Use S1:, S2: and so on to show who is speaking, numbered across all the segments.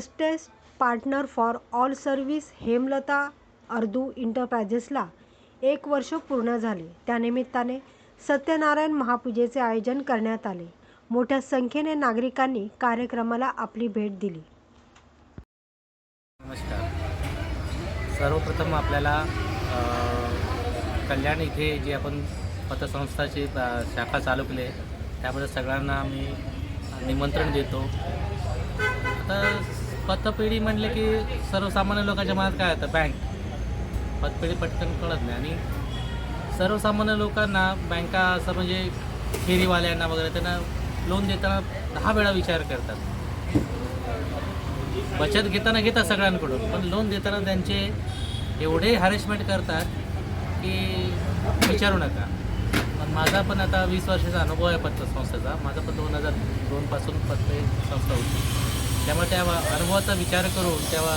S1: Trusted partner for all service Hemlata Ardu इंटरप्राइजेसला एक वर्ष पूर्ण झाले. त्यानिमित्ताने सत्यनारायण महापूजेचे आयोजन करण्यात आले. मोठ्या संख्येने नागरिकांनी कार्यक्रमाला आपली भेट दिली.
S2: नमस्कार. सर्वप्रथम आपल्याला कल्याण इथे जी आपण पतसंस्थाची शाखा चालू केली आहे त्याबद्दल सगळ्यांना आम्ही निमंत्रण देतो. आता पतपेढी म्हणले की सर्वसामान्य लोकांच्या मनात काय होतं? बँक. पतपेढी पटकन कळत नाही. आणि सर्वसामान्य लोकांना बँका असं म्हणजे फेरीवाल्यांना वगैरे त्यांना लोन देताना दहा वेळा विचार करतात. बचत घेताना घेतात सगळ्यांकडून पण लोन देताना त्यांचे एवढे हॅरेसमेंट करतात की विचारू नका. पण माझा पण आता वीस वर्षाचा अनुभव आहे पतसंस्थेचा. माझा पण दोन हजार दोनपासून पतपे संस्था होती. त्यामुळे त्या अनुभवाचा विचार करून तेव्हा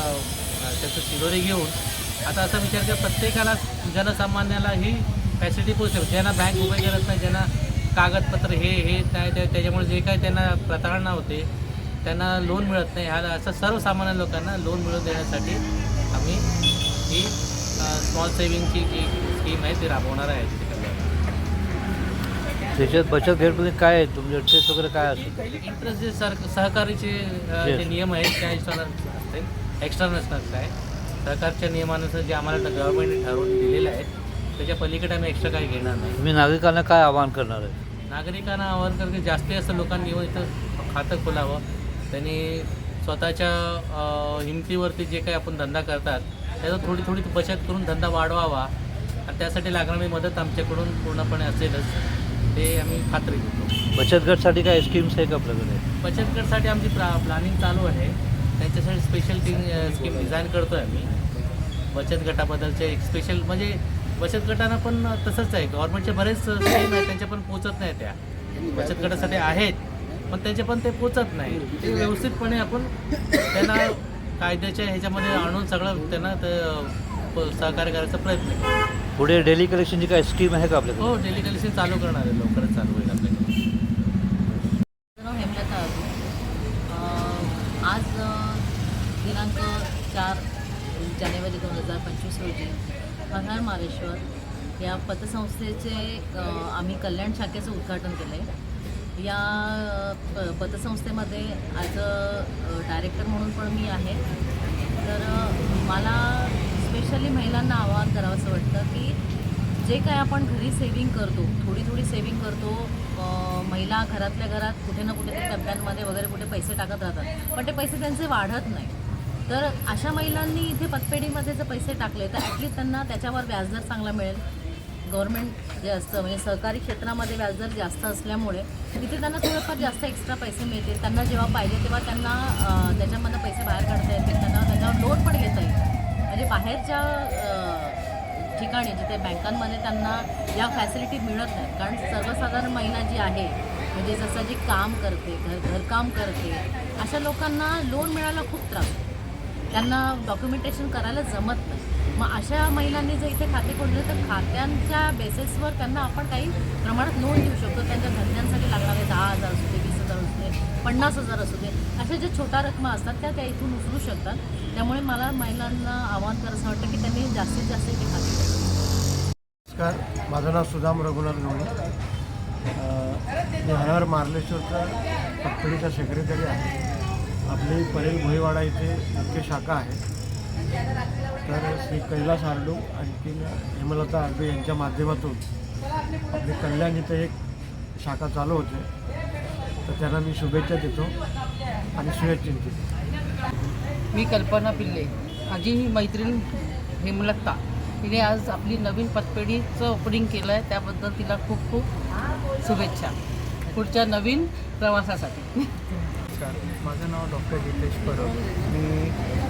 S2: त्याचं शिरोरे घेऊन आता असा विचार कर प्रत्येकाला जनसामान्याला ही फॅसिलिटी पोहोचेल ज्यांना बँक उभे करत नाही ज्यांना कागदपत्र हे हे काय त्या त्याच्यामुळे जे काही त्यांना प्रताळणा होते त्यांना लोन मिळत नाही. ह्या असं सर्वसामान्य लोकांना लोन मिळवून देण्यासाठी आम्ही ही स्मॉल सेविंगची जी स्कीम आहे ती राबवणार आहे.
S3: त्याच्यात बचत गटमध्ये काय आहे? तुमचे टेस्ट वगैरे काय असतं
S2: इंटरेस्ट जे सर सहकारीचे अ,
S3: Yes.
S2: जे नियम आहेत त्या हिशोबाने असते एक्स्ट्रा नसणार आहे सहकारच्या नियमानुसार जे आम्हाला गव्हर्नमेंटने ठरवून दिलेलं आहे त्याच्या पलीकडे आम्ही एक्स्ट्रा काही घेणार नाही.
S3: तुम्ही नागरिकांना काय आवाहन करणार आहे?
S2: नागरिकांना आवाहन करते जास्तीत जास्त लोकांनी येऊन इथं खातं खोलावं. त्यांनी स्वतःच्या अ, हिमतीवरती जे काही आपण धंदा करतात त्याचं थोडी थोडी बचत करून धंदा वाढवावा. आणि त्यासाठी लागणारी मदत आमच्याकडून पूर्णपणे असेलच. ते आम्ही खात्री देतो
S3: बचत गटसाठी काय स्कीम्स आहे का आपल्याकडे
S2: बचत गटसाठी आमची प्ला प्लॅनिंग चालू आहे. त्यांच्यासाठी स्पेशल टी स्कीम डिझाईन करतो आहे आम्ही. बचत गटाबद्दलचे एक स्पेशल म्हणजे बचत गटांना पण तसंच आहे. गव्हर्नमेंटचे बरेच स्कीम आहेत त्यांच्या पण पोचत नाही त्या. बचत गटासाठी आहेत पण त्याचे पण ते पोचत नाही. ते व्यवस्थितपणे आपण त्यांना कायद्याच्या ह्याच्यामध्ये आणून सगळं त्यांना सहकार्य करायचा प्रयत्न करू
S3: पुढे डेली कलेक्शनची काय स्कीम आहे का आपल्याकडे?
S2: हो डेली कलेक्शन चालू करणार आहे. लवकरच चालू होईल आपल्याकडे.
S4: माझं नाव हेमलता अजू आज अ, दिनांक चार जानेवारी दोन हजार पंचवीस रोजी पधार मारेश्वर या पतसंस्थेचे अ, आम्ही कल्याण शाखेचं उद्घाटन केलं आहे या अ, प पतसंस्थेमध्ये ॲज अ डायरेक्टर म्हणून पण मी आहे. तर अ, मला स्पेशली महिलांना आवाहन करावं असं वाटतं की जे काय आपण घरी सेविंग करतो थोडी थोडी सेविंग करतो महिला घरातल्या घरात कुठे ना कुठेतरी डब्यांमध्ये वगैरे कुठे पैसे टाकत राहतात. पण ते पैसे त्यांचे वाढत नाही. तर अशा महिलांनी इथे पतपेढीमध्ये जर पैसे टाकले तर ॲटलीस्ट त्यांना त्याच्यावर व्याजदर चांगला मिळेल. गव्हर्मेंट जे असतं म्हणजे सहकारी क्षेत्रामध्ये व्याजदर जास्त असल्यामुळे तिथे त्यांना थोडंफार जास्त एक्स्ट्रा पैसे मिळतील. त्यांना जेव्हा पाहिजे तेव्हा त्यांना त्याच्यामधनं पैसे बाहेर काढता येतील. त्यांना त्याच्यावर लोन पण घेता येईल. म्हणजे बाहेरच्या ठिकाणी जिथे बँकांमध्ये त्यांना या फॅसिलिटी मिळत नाहीत. कारण सर्वसाधारण महिला जी आहे म्हणजे जसं जी काम करते घर घरकाम करते अशा लोकांना लोन मिळायला खूप त्रास त्यांना डॉक्युमेंटेशन करायला जमत नाही. मग अशा महिलांनी जर इथे खाते खोडले तर खात्यांच्या बेसिसवर त्यांना आपण काही प्रमाणात लोन देऊ शकतो. त्यांच्या धंद्यांसाठी लागणारे दहा हजार असू दे वीस हजार पन्नास हजार असू दे. अशा ज्या छोट्या रकमा असतात त्या त्या इथून उचलू शकतात. त्यामुळे मला महिलांना आवाहन करायचं वाटतं की त्यांनी जास्तीत जास्त इथे खाली
S5: नमस्कार. माझं नाव सुदाम रघुनाथ गवळे अ, मी हरहर मार्लेश्वरचा पतपेढीचा सेक्रेटरी आहे. आपली परेल भोईवाडा इथे मुख्य शाखा आहे. तर श्री कैलास आरडू आणखीन हेमलता आरडू यांच्या माध्यमातून आपली कल्याण इथे एक शाखा चालू होते. तर त्यांना मी शुभेच्छा देतो आणि शुभेच्छिंतित
S6: मी कल्पना पिल्ले माझी ही मैत्रीण हेमलता. तिने आज आपली नवीन पतपेढीचं ओपनिंग केलं आहे त्याबद्दल तिला खूप खूप शुभेच्छा. पुढच्या नवीन प्रवासासाठी.
S7: माझं नाव डॉक्टर जितेश परब. मी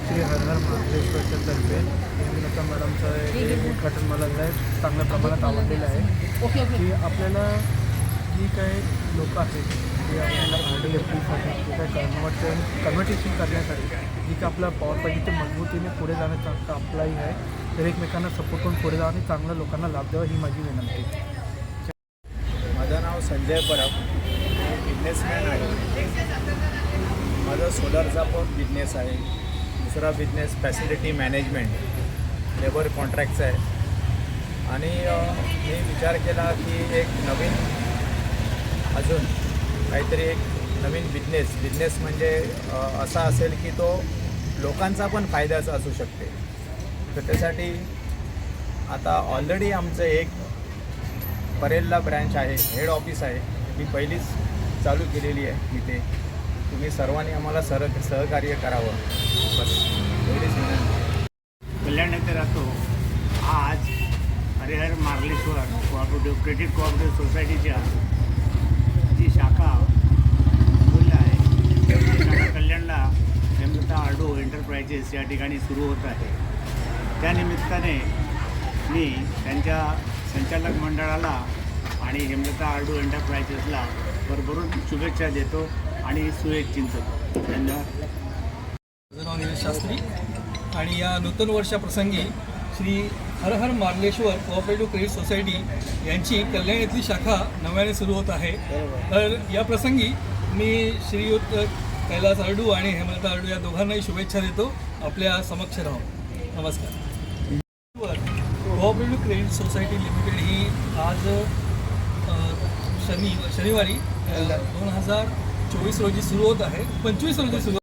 S7: श्री हरहर महाबळेश्वरच्या तर्फे हेमलता मॅडमचं हे उद्घाटन मला लय चांगल्या प्रमाणात आवडलेलं आहे.
S6: Okay okay.
S7: की आपल्याला जी काही लोकं आहेत जे आपल्याला आर डी एफ डीसाठी जे काही कन्वर्ट कन्व्हर्टेशन करण्यासाठी जी काही आपला पॉवर पाहिजे ते मजबूतीने पुढे जाण्याचा आपलाही आहे तर एकमेकांना सपोर्ट करून पुढे जा आणि चांगल्या लोकांना लाभ द्यावा ही माझी विनंती आहे.
S8: माझं नाव संजय परब. बिझनेसमॅन आहे. माझा सोलरचा पण बिझनेस आहे. दुसरा बिझनेस फॅसिलिटी मॅनेजमेंट लेबर कॉन्ट्रॅक्टचा आहे. आणि मी विचार केला की एक नवीन अजून काहीतरी एक नवीन बिझनेस बिझनेस म्हणजे असा असेल की तो लोकांचा पण फायद्याचा असू शकते. तर त्यासाठी आता ऑलरेडी आमचं एक परेलला ब्रँच आहे हेड ऑफिस आहे. मी पहिलीच चालू केलेली आहे इथे. तुम्ही सर्वांनी आम्हाला सर सहकार्य करावं. बस. एवढीच विनंती.
S9: कल्याण येथे राहतो. आज Harihar Marleshwar cooperative credit cooperative सोसायटीच्या जी शाखा खुल्या आहे ती शाखा कल्याणला हेमलता एंटरप्राइजेस या ठिकाणी सुरू होत आहे. त्यानिमित्ताने मी त्यांच्या संचालक मंडळाला आणि हेमलता आर्डो एंटरप्राइजेसला भरभरून शुभेच्छा देतो आणि शुभेच्छिंचतो धन्यवाद.
S10: माझं नाव निलेश शास्त्री आणि या नूतन वर्षाप्रसंगी Shri Har Har Marleshwar cooperative credit society यांची कल्याण येथील शाखा नव्याने सुरू होत आहे. तर या प्रसंगी मी श्रीयुत कैलास अर्डू आणि हेमलता अर्डू या दोघांनाही शुभेच्छा देतो. आपल्या समक्ष राहून नमस्कार. कोऑपरेटिव्ह क्रेडिट सोसायटी लिमिटेड ही आज शनी शनिवारी. दोन हजार चोवीस रोजी सुरू होत आहे. पंचवीस रोजी सुरू